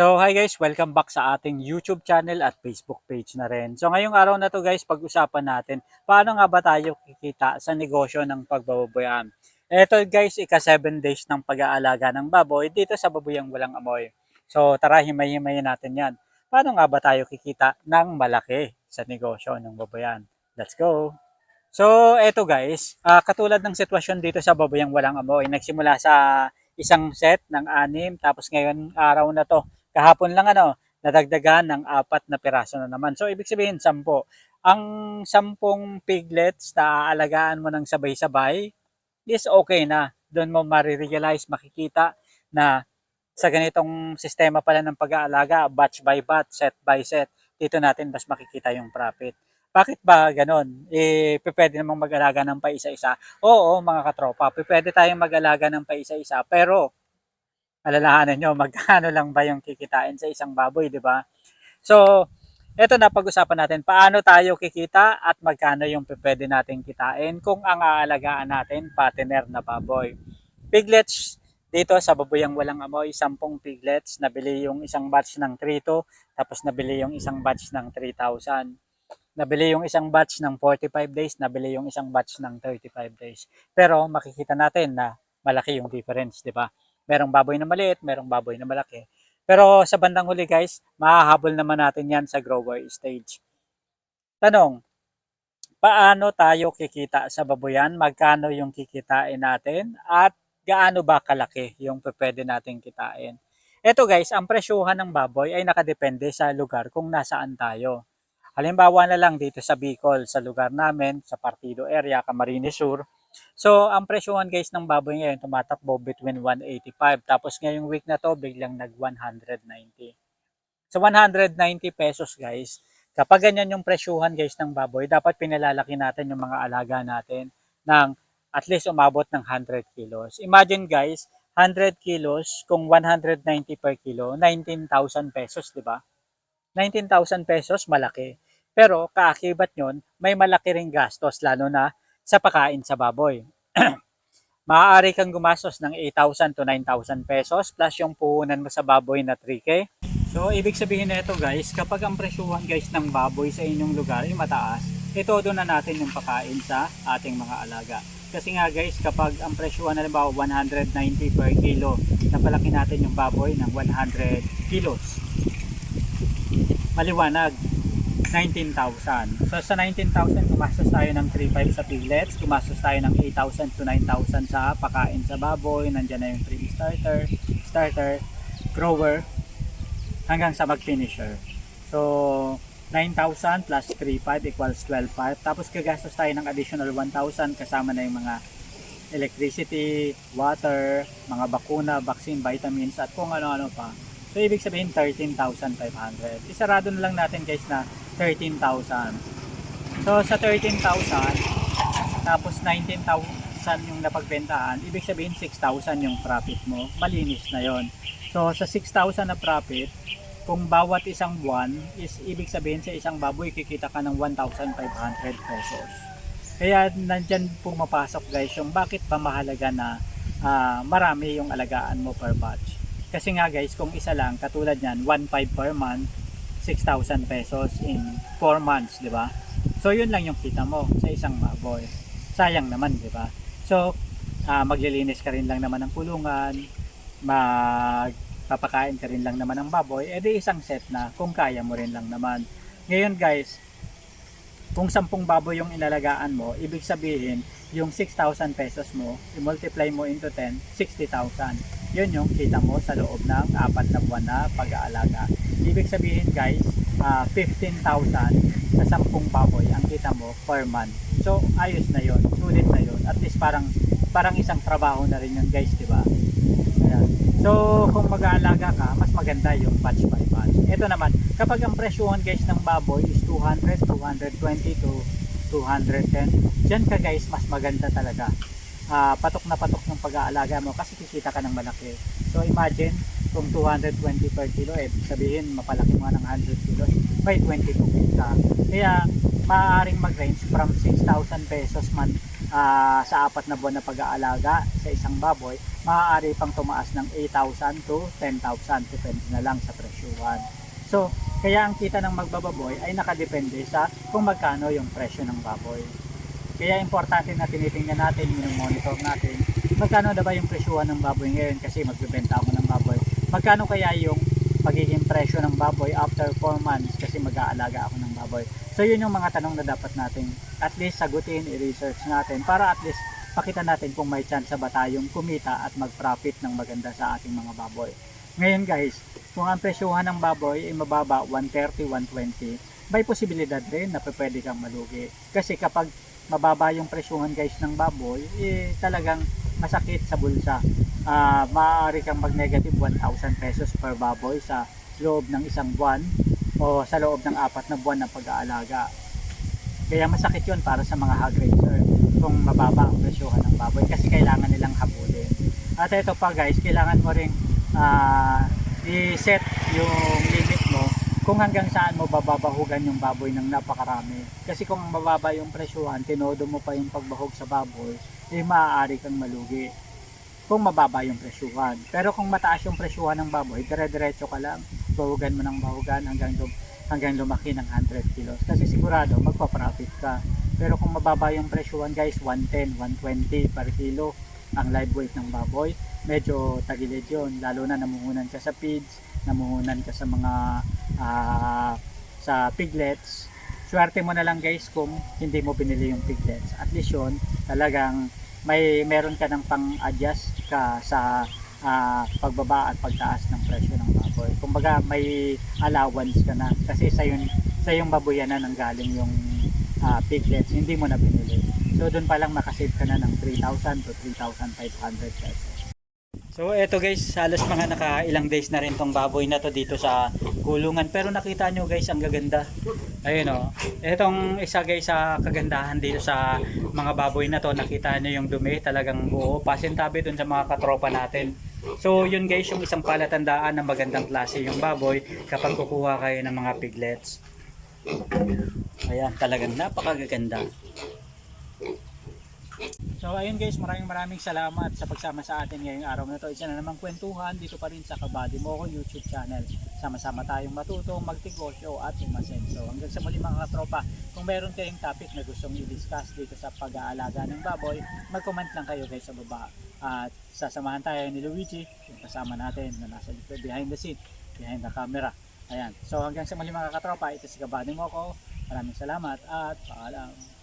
So hi guys, welcome back sa ating YouTube channel at Facebook page na rin. So ngayong araw na to guys, pag-usapan natin paano nga ba tayo kikita sa negosyo ng pagbababoyan. Ito guys, ika 7 days ng pag-aalaga ng baboy dito sa babuyang walang amoy. So tara, himay-himayin natin yan. Paano nga ba tayo kikita ng malaki sa negosyo ng baboyan? Let's go! So eto guys, ah, katulad ng sitwasyon dito sa baboyang walang amoy, nagsimula sa isang set ng anim, tapos ngayon araw na to, kahapon lang ano, nadagdagan ng apat na piraso na naman. So, ibig sabihin, sampo. Ang sampung piglets na aalagaan mo ng sabay-sabay is okay na. Doon mo marirealize, makikita na sa ganitong sistema pala ng pag-aalaga, batch by batch, set by set, dito natin mas makikita yung profit. Bakit ba ganon? Eh, pwede namang mag-alaga ng paisa-isa. Oo, mga katropa, pwede tayong mag-alaga ng paisa-isa, pero alalahanan nyo, magkano lang ba yung kikitain sa isang baboy, di ba? So, eto na pag-usapan natin, paano tayo kikita at magkano yung pwede natin kitain kung ang aalagaan natin, partner na baboy. Piglets, dito sa baboyang walang amoy, 10 piglets, nabili yung isang batch ng 3 tapos nabili yung isang batch ng 3,000. Nabili yung isang batch ng 45 days, nabili yung isang batch ng 35 days. Pero makikita natin na malaki yung difference, di ba? Merong baboy na maliit, merong baboy na malaki. Pero sa bandang huli guys, mahahabol naman natin yan sa grower stage. Tanong, paano tayo kikita sa baboyan? Magkano yung kikitain natin? At gaano ba kalaki yung pwede natin kitain? Ito guys, ang presyuhan ng baboy ay nakadepende sa lugar kung nasaan tayo. Halimbawa na lang dito sa Bicol, sa lugar namin, sa Partido area, Camarines Sur, So, ang presyohan guys ng baboy ngayon tumatakbo between 185. Tapos ngayong week na to, biglang nag 190. Sa 190 pesos guys, kapag ganyan yung presyuhan guys ng baboy, dapat pinalalaki natin yung mga alaga natin ng at least umabot ng 100 kilos. Imagine guys, 100 kilos kung 190 per kilo, 19,000 pesos, di ba? 19,000 pesos, malaki. Pero kaakibat nyon, may malaki ring gastos, lalo na sa pagkain sa baboy. Maaari kang gumastos ng 8,000 to 9,000 pesos plus yung puhunan mo sa baboy na 3K. So, ibig sabihin na ito guys, kapag ang presyuhan guys ng baboy sa inyong lugar ay mataas, ito doon na natin yung pagkain sa ating mga alaga. Kasi nga guys, kapag ang presyuhan na ba 190 per kilo, napalaki natin yung baboy ng 100 kilos. Maliwanag, 19,000. So sa 19,000, gumastos tayo ng 3,500 sa piglets, gumastos tayo ng 8,000 to 9,000 sa pakain sa baboy, nandyan na yung 3 starter, starter, grower, hanggang sa mag-finisher. So, 9,000 plus 3,500 equals 12,500. Tapos gagastos tayo ng additional 1,000 kasama na yung mga electricity, water, mga bakuna, vaccine, vitamins, at kung ano-ano pa. So, ibig sabihin 13,500. Isarado na lang natin guys na 13,000. So, sa 13,000, tapos 19,000 yung napagbentahan, ibig sabihin 6,000 yung profit mo. Malinis na yon. So, sa 6,000 na profit, kung bawat isang buwan, is ibig sabihin sa isang baboy, kikita ka ng 1,500 pesos. Kaya nandyan pumapasok guys yung bakit ba mahalaga na ah, marami yung alagaan mo per batch. Kasi nga guys, kung isa lang, katulad yan, 1.5 per month, 6,000 pesos in 4 months, di ba? So, yun lang yung kita mo sa isang baboy. Sayang naman, di ba? So, ah, maglilinis ka rin lang naman ng kulungan, magpapakain ka rin lang naman ng baboy, edi isang set na kung kaya mo rin lang naman. Ngayon guys, kung 10 baboy yung inalagaan mo, ibig sabihin, yung 6,000 pesos mo, i-multiply mo into 10, 60,000. Yun yung kita mo sa loob ng apat na buwan na pag-aalaga. Ibig sabihin guys, ah, 15,000 sa 10 baboy ang kita mo per month. So, ayos na yon sulit na yon At least parang, parang isang trabaho na rin yun guys, di ba? Ayan. So, kung mag-aalaga ka, mas maganda yung batch by batch. Ito naman, kapag ang presyuhan guys ng baboy is 200, 220 to 210, dyan ka guys, mas maganda talaga. Ah, patok na patok ng pag-aalaga mo kasi kikita ka ng malaki. So, imagine, kung 220 per kilo, eh, sabihin, mapalaki mo ng 100 kilos, by 22 ka. Kaya, maaaring mag-range from 6,000 pesos man ah, sa apat na buwan na pag-aalaga sa isang baboy, maaari pang tumaas ng 8,000 to 10,000 depende na lang sa presyuhan. So, kaya ang kita ng magbababoy ay nakadepende sa kung magkano yung presyo ng baboy. Kaya importante na tinitingnan natin, monitor natin, magkano na ba yung presyuhan ng baboy ngayon kasi magbebenta ako ng baboy. Magkano kaya yung pagiging presyo ng baboy after 4 months kasi mag-aalaga ako ng baboy. So yun yung mga tanong na dapat nating at least sagutin, i-research natin para at least pakita natin kung may chance ba tayong kumita at mag-profit ng maganda sa ating mga baboy. Ngayon guys, kung ang presyuhan ng baboy ay mababa 130, 120, may posibilidad rin na pwede kang malugi. Kasi kapag mababa yung presyuhan guys ng baboy, eh, talagang masakit sa bulsa. Ah, maaari kang mag-negative 1,000 pesos per baboy sa loob ng isang buwan o sa loob ng apat na buwan ng pag-aalaga. Kaya masakit yun para sa mga hog raiser kung mababa ang presyohan ng baboy kasi kailangan nilang habulin. At ito pa guys, kailangan mo rin ah, i-set yung limit mo kung hanggang saan mo bababahugan yung baboy ng napakarami. Kasi kung mababa yung presyohan, tinodo mo pa yung pagbahog sa baboy, eh maaari kang malugi kung mababa yung presyuhan. Pero kung mataas yung presyuhan ng baboy, dire-diretso ka lang, bahugan mo ng bahugan hanggang lum- hanggang lumaki ng 100 kilos. Kasi sigurado magpa-profit ka. Pero kung mababa yung presyuhan guys, 110, 120 per kilo ang live weight ng baboy, medyo tagilid yun. Lalo na namuhunan ka sa feeds, namuhunan ka sa mga ah, sa piglets. Swerte mo na lang guys kung hindi mo binili yung piglets. At least yun, talagang may meron ka ng pang-adjust ka sa ah, pagbaba at pagtaas ng presyo ng baboy. Kumbaga may allowance ka na kasi sa yun sa yung baboyan na nanggaling yung ah, piglets, hindi mo na binili. So doon pa lang makasave ka na ng 3,000 to 3,500 pesos. So eto guys, halos mga naka ilang days na rin tong baboy na to dito sa kulungan. Pero nakita nyo guys, ang gaganda. Ayun o. Etong isa guys sa kagandahan dito sa mga baboy na to, nakita nyo yung dumi, talagang buo. Pasintabi dun sa mga katropa natin. So yun guys, yung isang palatandaan ng magandang klase yung baboy kapag kukuha kayo ng mga piglets. Ayan, talagang napakagaganda. So ayun guys, maraming maraming salamat sa pagsama sa atin ngayong araw na to. Isa na namang kwentuhan dito pa rin sa Kabady Moko YouTube channel. Sama-sama tayong matuto, magtigosyo at umasenso. Hanggang sa muli mga katropa, kung meron kayong topic na gustong i-discuss dito sa pag-aalaga ng baboy, mag-comment lang kayo guys sa baba. At sasamahan tayo ni Luigi, yung kasama natin na nasa behind the scene, behind the camera. Ayan. So hanggang sa muli mga katropa, ito si Kabady Moko. Maraming salamat at paalam.